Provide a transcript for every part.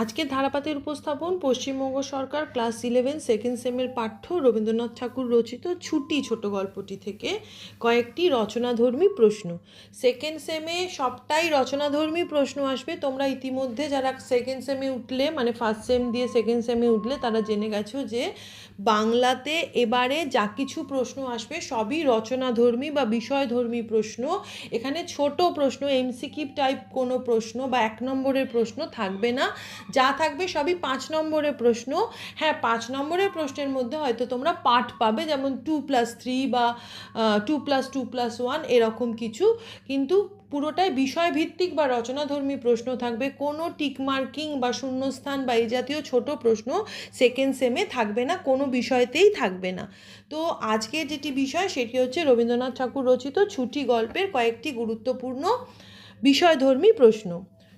আজকের ধারাপাতের উপস্থাপন পশ্চিমবঙ্গ সরকার ক্লাস ইলেভেন সেকেন্ড সেমের পাঠ্য রবীন্দ্রনাথ ঠাকুর রচিত ছুটি ছোট গল্পটি থেকে কয়েকটি রচনাধর্মী প্রশ্ন। সেকেন্ড সেমে সবটাই রচনাধর্মী প্রশ্ন আসবে। তোমরা ইতিমধ্যে যারা সেকেন্ড সেমে উঠলে মানে ফার্স্ট সেম দিয়ে সেকেন্ড সেমে উঠলে, তারা জেনে গেছো যে বাংলাতে এবারে যা কিছু প্রশ্ন আসবে সবই রচনাধর্মী বা বিষয়ধর্মী প্রশ্ন। এখানে ছোট প্রশ্ন, এমসিকিউ টাইপ কোনো প্রশ্ন বা এক নম্বরের প্রশ্ন থাকবে না। যা থাকবে সবই পাঁচ নম্বরের প্রশ্ন। হ্যাঁ পাঁচ নম্বরের প্রশ্নের মধ্যে হয়তো তোমরা পাঠ পাবে, যেমন টু প্লাস থ্রি বা two plus two plus one এরকম কিছু। কিন্তু পুরোটাই বিষয়ভিত্তিক বা রচনাধর্মী প্রশ্ন থাকবে। কোনো টিক মার্কিং বা শূন্যস্থান বা এই জাতীয় ছোট প্রশ্ন সেকেন্ড সেমে থাকবে না, কোনো বিষয়তেই থাকবে না। তো আজকের যেটি বিষয় সেটি হচ্ছে রবীন্দ্রনাথ ঠাকুর রচিত ছুটি গল্পের কয়েকটি গুরুত্বপূর্ণ বিষয়ধর্মী প্রশ্ন।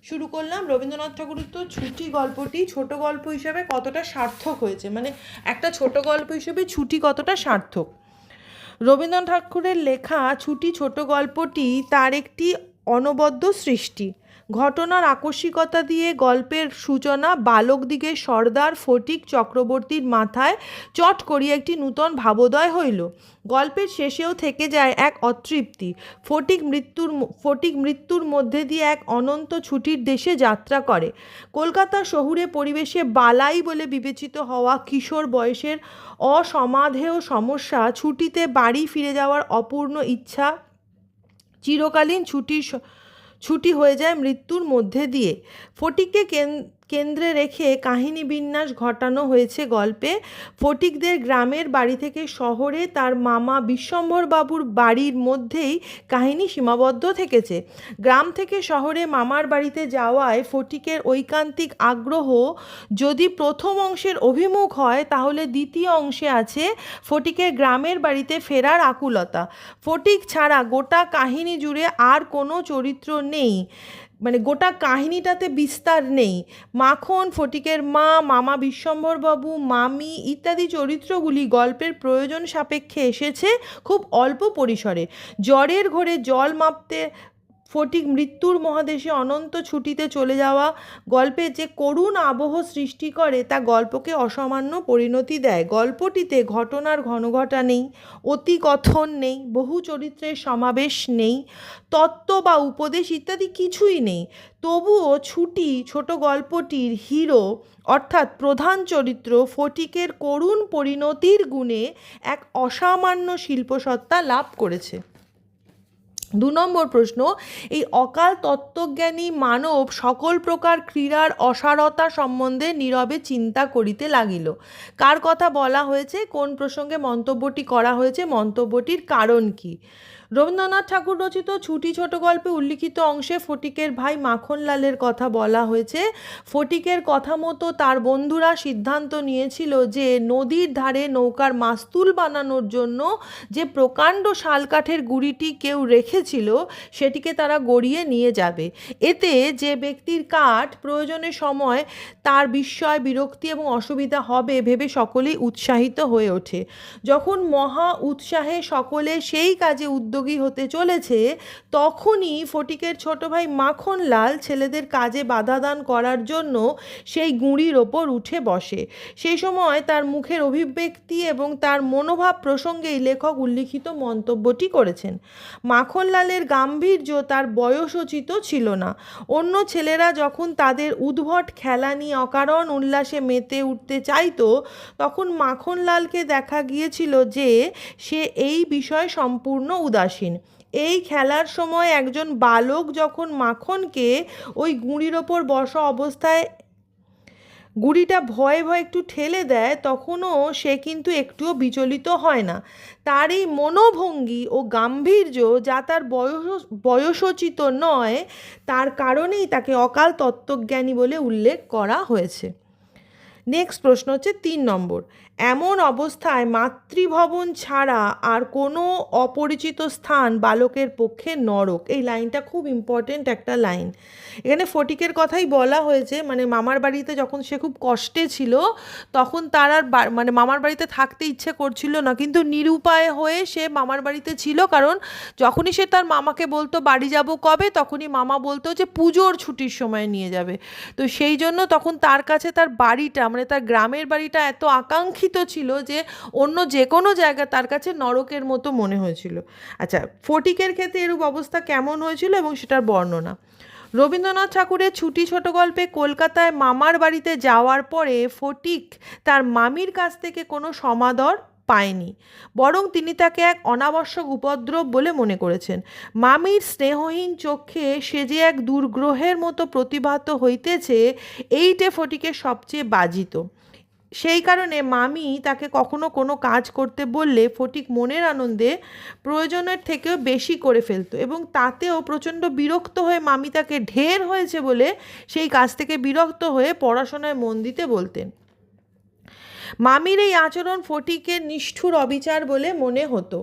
শুরু করলাম। রবীন্দ্রনাথ ঠাকুরের তো ছুটি গল্পটি ছোট গল্প হিসাবে কতটা সার্থক হয়েছে। মানে একটা ছোট গল্প হিসেবে ছুটি কতটা সার্থক। রবীন্দ্রনাথ ঠাকুরের লেখা ছুটি ছোট গল্পটি তার একটি অনবদ্য সৃষ্টি। ঘটনার আকস্মিকতা দিয়ে গল্পের সূচনা বালক দিকে সর্দার ফটিক চক্রবর্তীর মাথায় চট করিয়া একটি নূতন ভাবোদয় হইল। গল্পের শেষেও থেকে যায় এক অতৃপ্তি। ফটিক মৃত্যুর ফটিক মৃত্যুর মধ্যে দিয়ে এক অনন্ত ছুটির দেশে যাত্রা করে। কলকাতা শহুরে পরিবেশে বালাই বলে বিবেচিত হওয়া কিশোর বয়সের অসমাধেয় সমস্যা, ছুটিতে বাড়ি ফিরে যাওয়ার অপূর্ণ ইচ্ছা, চিরকালীন ছুটির ছুটি হয়ে যায় মৃত্যুর মধ্যে দিয়ে। ফটিককে কেন- কেন্দ্রে রেখে কাহিনী বিন্যাস ঘটানো হয়েছে গল্পে। ফটিকদের গ্রামের বাড়ি থেকে শহরে তার মামা বিশ্বম্ভর বাবুর বাড়ির মধ্যেই কাহিনী সীমাবদ্ধ থেকেছে। গ্রাম থেকে শহরে মামার বাড়িতে যাওয়ায় ফটিকের ঐকান্তিক আগ্রহ যদি প্রথম অংশের অভিমুখ হয়, তাহলে দ্বিতীয় অংশে আছে ফটিকের গ্রামের বাড়িতে ফেরার আকুলতা। ফটিক ছাড়া গোটা কাহিনী জুড়ে আর কোনো চরিত্র নেই। মানে গোটা কাহিনীটাতে বিস্তার নেই। মাখন, ফটিকের মা, মামা বিশ্বম্ভরবাবু, মামি ইত্যাদি চরিত্রগুলি গল্পের প্রয়োজন সাপেক্ষে এসেছে খুব অল্প পরিসরে। জ্বরের ঘরে জল মাপতে ফটিক মৃত্যুর মহাদেশে অনন্ত ছুটিতে চলে যাওয়া গল্পে যে করুণ আবহ সৃষ্টি করে, তা গল্পকে অসামান্য পরিণতি দেয়। গল্পটিতে ঘটনার ঘনঘটা নেই, অতিকথন নেই, বহু চরিত্রের সমাবেশ নেই, তত্ত্ব বা উপদেশ ইত্যাদি কিছুই নেই। তবুও ছুটি, ছোট গল্পটির হিরো, অর্থাৎ প্রধান চরিত্র ফটিকের করুণ পরিণতির গুণে এক অসামান্য শিল্পসত্তা লাভ করেছে। দু নম্বর প্রশ্ন, এই অকাল তত্ত্বজ্ঞানী মানব সকল প্রকার ক্রীড়ার অসারতা সম্বন্ধে নীরবে চিন্তা করিতে লাগিল। কার কথা বলা হয়েছে? কোন প্রসঙ্গে মন্তব্যটি করা হয়েছে? মন্তব্যটির কারণ কি? রবীন্দ্রনাথ ঠাকুর রচিত ছুটি ছোট গল্পে উল্লিখিত অংশে ফটিকের ভাই মাখনলালের কথা বলা হয়েছে। ফটিকের কথা মতো তার বন্ধুরা সিদ্ধান্ত নিয়েছিল যে নদীর ধারে নৌকার মাস্তুল বানানোর জন্য যে প্রকাণ্ড শালকাঠের গুড়িটি কেউ রেখেছিল, সেটিকে তারা গড়িয়ে নিয়ে যাবে। এতে যে ব্যক্তির কাঠ প্রয়োজনের সময় তার বিস্ময়, বিরক্তি এবং অসুবিধা হবে ভেবে সকলেই উৎসাহিত হয়ে ওঠে। যখন মহা উৎসাহে সকলে সেই কাজে উদ্যোগী হতে চলেছে, তখনই ফটিকের ছোট ভাই মাখনলাল ছেলেদের কাজে বাধা দান করার জন্য সেই গুঁড়ির ওপর উঠে বসে। সেই সময় তার মুখের অভিব্যক্তি এবং তার মনোভাব প্রসঙ্গেই লেখক উল্লিখিত মন্তব্যটি করেছেন। মাখনলালের গাম্ভীর্য তার বয়সোচিত ছিল না। অন্য ছেলেরা যখন তাদের উদ্ভট খেলা নিয়ে অকারণ উল্লাসে মেতে উঠতে চাইতো, তখন মাখনলালকে দেখা গিয়েছিল যে সে এই বিষয়ে সম্পূর্ণ উদাসীন এই খেলার সময় একজন বালক যখন মাখনকে ওই গুঁড়ির ওপর বসা অবস্থায় গুড়িটা ভয়ে ভয়ে একটু ঠেলে দেয়, তখনও সে কিন্তু একটুও বিচলিত হয় না। তার এই মনোভঙ্গি ও গাম্ভীর্য যা তার বয়স, বয়সোচিত নয়, তার কারণেই তাকে অকাল তত্ত্বজ্ঞানী বলে উল্লেখ করা হয়েছে। নেক্সট প্রশ্ন হচ্ছে তিন নম্বর। এমন অবস্থায় মাতৃভবন ছাড়া আর কোনো অপরিচিত স্থান বালকের পক্ষে নরক। এই লাইনটা খুব ইম্পর্টেন্ট একটা লাইন। এখানে ফটিকের কথাই বলা হয়েছে মানে মামার বাড়িতে যখন সে খুব কষ্টে ছিল, তখন তার আর মানে মামার বাড়িতে থাকতে ইচ্ছে করছিল না। কিন্তু নিরুপায় হয়ে সে মামার বাড়িতে ছিল, কারণ যখনই সে তার মামাকে বলতো, বাড়ি যাব কবে? তখনই মামা বলতো যে, পুজোর ছুটির সময় নিয়ে যাবে। তো সেই জন্য তখন তার কাছে তার বাড়িটা মানে তার গ্রামের বাড়িটা এত আকাঙ্ক্ষিত ছিল যে অন্য যে কোনো জায়গা তার কাছে নরকের মতো মনে হয়েছিল। আচ্ছা ফটিকের ক্ষেত্রে এরূপ অবস্থা কেমন হয়েছিল এবং সেটার বর্ণনা? রবীন্দ্রনাথ ঠাকুরের ছুটি ছোট গল্পে কলকাতায় মামার বাড়িতে যাওয়ার পরে ফটিক তার মামির কাছ থেকে কোনো সমাদর পায়নি। বরং তিনি তাকে এক অনাবশ্যক উপদ্রব বলে মনে করেছেন। মামির স্নেহহীন চোখে সে যে এক দুর্গ্রহের মতো প্রতিভাত হইতেছে, এইটে ফটিকের সবচেয়ে বাজিত। সেই কারণে মামি তাকে কখনো কোনো কাজ করতে বললে ফটিক মনের আনন্দে প্রয়োজনের থেকেও বেশি করে ফেলতো এবং তাতেও প্রচণ্ড বিরক্ত হয়ে মামি তাকে ঢের হয়েছে বলে সেই কাজ থেকে বিরক্ত হয়ে পড়াশোনায় মন দিতে বলতেন। মামির এই আচরণ ফটিকের নিষ্ঠুর অবিচার বলে মনে হতো।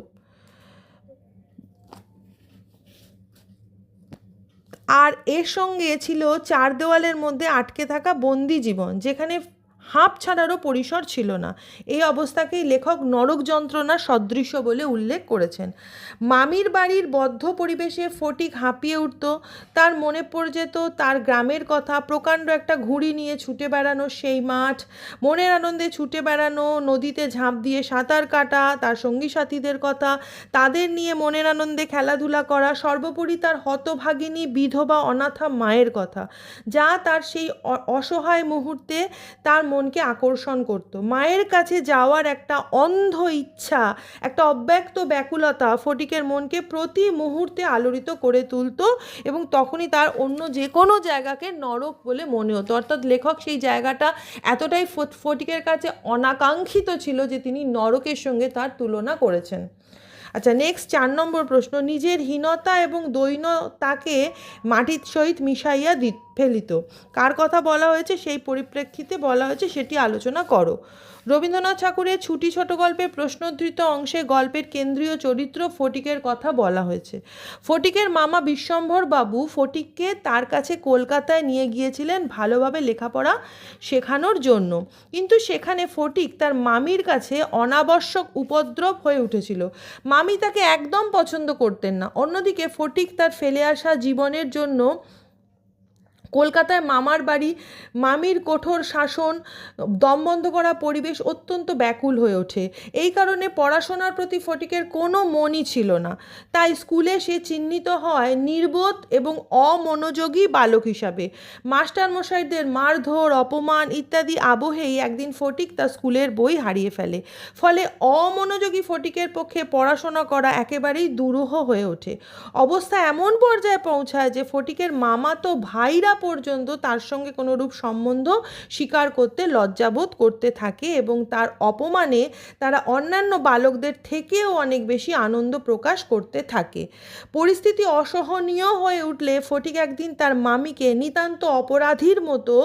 আর এর সঙ্গে ছিল চার দেওয়ালের মধ্যে আটকে থাকা বন্দি জীবন, যেখানে হাঁপ ছাড়ারও পরিসর ছিল না। এই অবস্থাকেই লেখক নরক যন্ত্রণা সদৃশ্য বলে উল্লেখ করেছেন। মামির বাড়ির বদ্ধ পরিবেশে ফটিক হাঁপিয়ে উঠত, তার মনে পড়ে যেত তার গ্রামের কথা, প্রকাণ্ড একটা ঘুড়ি নিয়ে ছুটে বেড়ানো সেই মাঠ, মনের আনন্দে ছুটে বেড়ানো, নদীতে ঝাঁপ দিয়ে সাঁতার কাটা, তার সঙ্গী সাথীদের কথা, তাদের নিয়ে মনের আনন্দে খেলাধুলা করা, সর্বোপরি তার হতভাগিনী বিধবা অনাথা মায়ের কথা, যা তার সেই অসহায় মুহূর্তে তার মনকে আকর্ষণ করত। মায়ের কাছে যাওয়ার একটা অন্ধ ইচ্ছা, একটা অব্যক্ত ব্যাকুলতা ফটিকের মনকে প্রতি মুহূর্তে আলোড়িত করে তুলতো এবং তখনই তার অন্য যে কোনো জায়গাকে নরক বলে মনে হতো। অর্থাৎ লেখক সেই জায়গাটা এতটাই ফট- ফটিকের কাছে অনাকাঙ্ক্ষিত ছিল যে তিনি নরকের সঙ্গে তার তুলনা করেছেন। আচ্ছা নেক্সট চার নম্বর প্রশ্ন, নিজের হীনতা এবং দৈনতাকে মাটির সহিত মিশাইয়া দি, ফেলিত। কার কথা বলা হয়েছে? সেই পরিপ্রেক্ষিতে বলা হয়েছে, সেটি আলোচনা করো। রবীন্দ্রনাথ ঠাকুরের ছুটি ছোট গল্পের প্রশ্নোদ্ধৃত অংশে গল্পের কেন্দ্রীয় চরিত্র ফটিকের কথা বলা হয়েছে। ফটিকের মামা বিশ্বম্ভর বাবু ফটিককে তার কাছে কলকাতায় নিয়ে গিয়েছিলেন ভালোভাবে লেখাপড়া শেখানোর জন্য। কিন্তু সেখানে ফটিক তার মামির কাছে অনাবশ্যক উপদ্রব হয়ে উঠেছিল। মামি তাকে একদম পছন্দ করতেন না। অন্যদিকে ফটিক তার ফেলে আসা জীবনের জন্য কলকাতায় মামার বাড়ি, মামির কঠোর শাসন, দম বন্ধ করা পরিবেশ অত্যন্ত ব্যাকুল হয়ে ওঠে। এই কারণে পড়াশোনার প্রতি ফটিকের কোনো মনই ছিল না। তাই স্কুলে সে চিহ্নিত হয় নির্বোধ এবং অমনোযোগী বালক হিসাবে। মাস্টারমশাইদের মারধর, অপমান ইত্যাদি আবহেই একদিন ফটিক তার স্কুলের বই হারিয়ে ফেলে। ফলে অমনোযোগী ফটিকের পক্ষে পড়াশোনা করা একেবারেই দুরূহ হয়ে ওঠে। অবস্থা এমন পর্যায়ে পৌঁছায় যে ফটিকের মামা তো ভাইরা পর্যন্ত তার সঙ্গে কোনোরূপ সম্বন্ধ স্বীকার করতে লজ্জাবোধ করতে থাকে এবং তার অপমানে তারা অন্যান্য বালকদের থেকেও অনেক বেশি আনন্দ প্রকাশ করতে থাকে। পরিস্থিতি অসহনীয় হয়ে উঠলে ফটিক একদিন তার মামিকে নিতান্ত অপরাধীর মতো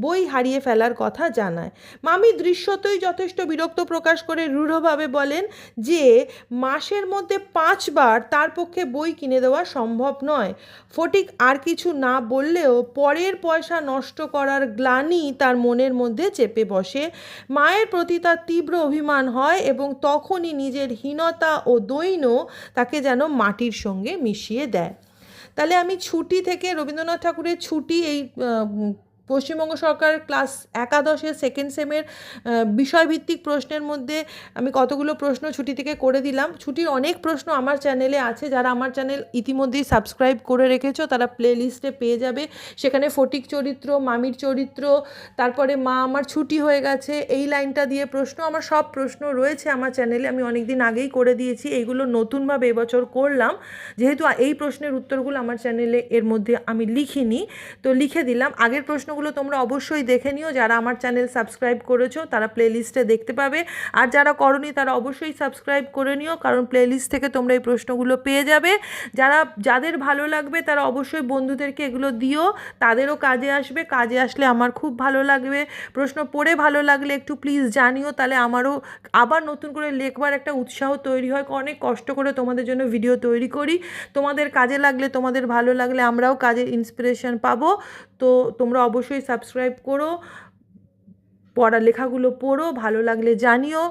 বই হারিয়ে ফেলার কথা জানায়। মামি দৃশ্যতই যথেষ্ট বিরক্ত প্রকাশ করে রূঢ়ভাবে বলেন যে, মাসের মধ্যে পাঁচবার তার পক্ষে বই কিনে দেওয়া সম্ভব নয়। ফটিক আর কিছু না বললেও পরের পয়সা নষ্ট করার গ্লানি তার মনের মধ্যে চেপে বসে। মায়ের প্রতি তার তীব্র অভিমান হয় এবং তখনই নিজের হীনতা ও দৈন্য তাকে যেন মাটির সঙ্গে মিশিয়ে দেয়। তাহলে আমি ছুটি থেকে রবীন্দ্রনাথ ঠাকুরের ছুটি এই পশ্চিমবঙ্গ সরকার ক্লাস একাদশের সেকেন্ড সেমের বিষয়ভিত্তিক প্রশ্নের মধ্যে আমি কতগুলো প্রশ্ন ছুটি থেকে করে দিলাম। ছুটির অনেক প্রশ্ন আমার চ্যানেলে আছে। যারা আমার চ্যানেল ইতিমধ্যেই সাবস্ক্রাইব করে রেখেছো, তারা প্লে লিস্টে পেয়ে যাবে। সেখানে ফটিক চরিত্র, মামির চরিত্র, তারপরে মা আমার ছুটি হয়ে গেছে, এই লাইনটা দিয়ে প্রশ্ন, আমার সব প্রশ্ন রয়েছে আমার চ্যানেলে আমি অনেক দিন আগেই করে দিয়েছি এইগুলো নতুনভাবে এবছর করলাম। যেহেতু এই প্রশ্নের উত্তরগুলো আমার চ্যানেলে এর মধ্যে আমি লিখিনি, তো লিখে দিলাম। আগের প্রশ্নগুলো প্রশ্নগুলো তোমরা অবশ্যই দেখে নিও। যারা আমার চ্যানেল সাবস্ক্রাইব করেছ, তারা প্লেলিস্টে দেখতে পাবে। আর যারা করনি, তারা অবশ্যই সাবস্ক্রাইব করে নিও, কারণ প্লেলিস্ট থেকে তোমরা এই প্রশ্নগুলো পেয়ে যাবে। যারা, যাদের ভালো লাগবে, তারা অবশ্যই বন্ধুদেরকে এগুলো দিও। তাদেরও কাজে আসবে। কাজে আসলে আমার খুব ভালো লাগবে। প্রশ্ন পড়ে ভালো লাগলে একটু প্লিজ জানিও। তাহলে আমারও আবার নতুন করে লেখবার একটা উৎসাহ তৈরি হয়। অনেক কষ্ট করে তোমাদের জন্য ভিডিও তৈরি করি। তোমাদের কাজে লাগলে, তোমাদের ভালো লাগলে আমরাও কাজে ইন্সপিরেশন পাবো। তো তোমরা অবশ্যই সাবস্ক্রাইব করো পড়া লেখাগুলো পড়ো, ভালো লাগলে জানিও,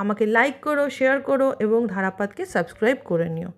আমাকে লাইক করো শেয়ার করো এবং ধারাপাতকে সাবস্ক্রাইব করে নিও।